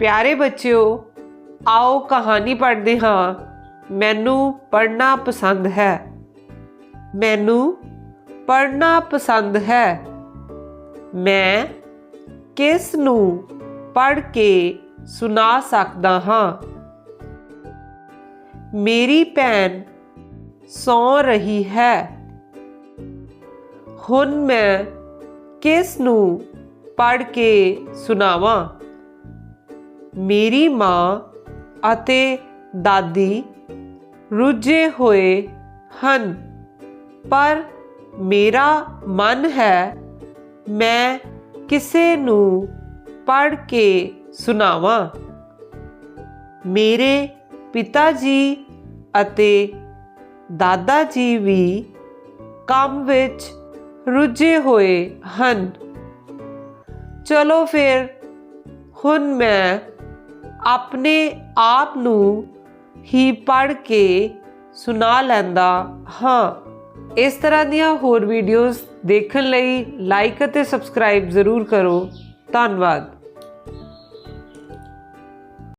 ਪਿਆਰੇ ਬੱਚਿਓ, ਆਓ ਕਹਾਣੀ ਪੜ੍ਹਦੇ ਹਾਂ। ਮੈਨੂੰ ਪੜ੍ਹਨਾ ਪਸੰਦ ਹੈ। ਮੈਨੂੰ ਪੜ੍ਹਨਾ ਪਸੰਦ ਹੈ। ਮੈਂ ਕਿਸ ਨੂੰ ਪੜ੍ਹ ਕੇ ਸੁਣਾ ਸਕਦਾ ਹਾਂ? ਮੇਰੀ ਭੈਣ ਸੌ ਰਹੀ ਹੈ। ਹੁਣ ਮੈਂ ਕਿਸ ਨੂੰ ਪੜ੍ਹ ਕੇ ਸੁਣਾਵਾਂ? ਮੇਰੀ ਮਾਂ ਅਤੇ ਦਾਦੀ ਰੁੱਝੇ ਹੋਏ ਹਨ। ਪਰ ਮੇਰਾ ਮਨ ਹੈ, ਮੈਂ ਕਿਸੇ ਨੂੰ ਪੜ੍ਹ ਕੇ ਸੁਣਾਵਾਂ। ਮੇਰੇ ਪਿਤਾ ਜੀ ਅਤੇ ਦਾਦਾ ਜੀ ਵੀ ਕੰਮ ਵਿੱਚ ਰੁੱਝੇ ਹੋਏ ਹਨ। ਚਲੋ ਫਿਰ, ਹੁਣ ਮੈਂ ਆਪਣੇ ਆਪ ਨੂੰ ਹੀ ਪੜ੍ਹ ਕੇ ਸੁਣਾ ਲੈਂਦਾ ਹਾਂ। ਇਸ ਤਰ੍ਹਾਂ ਦੀਆਂ ਹੋਰ ਵੀਡੀਓਜ਼ ਦੇਖਣ ਲਈ ਲਾਈਕ ਅਤੇ ਸਬਸਕ੍ਰਾਈਬ ਜ਼ਰੂਰ ਕਰੋ। ਧੰਨਵਾਦ।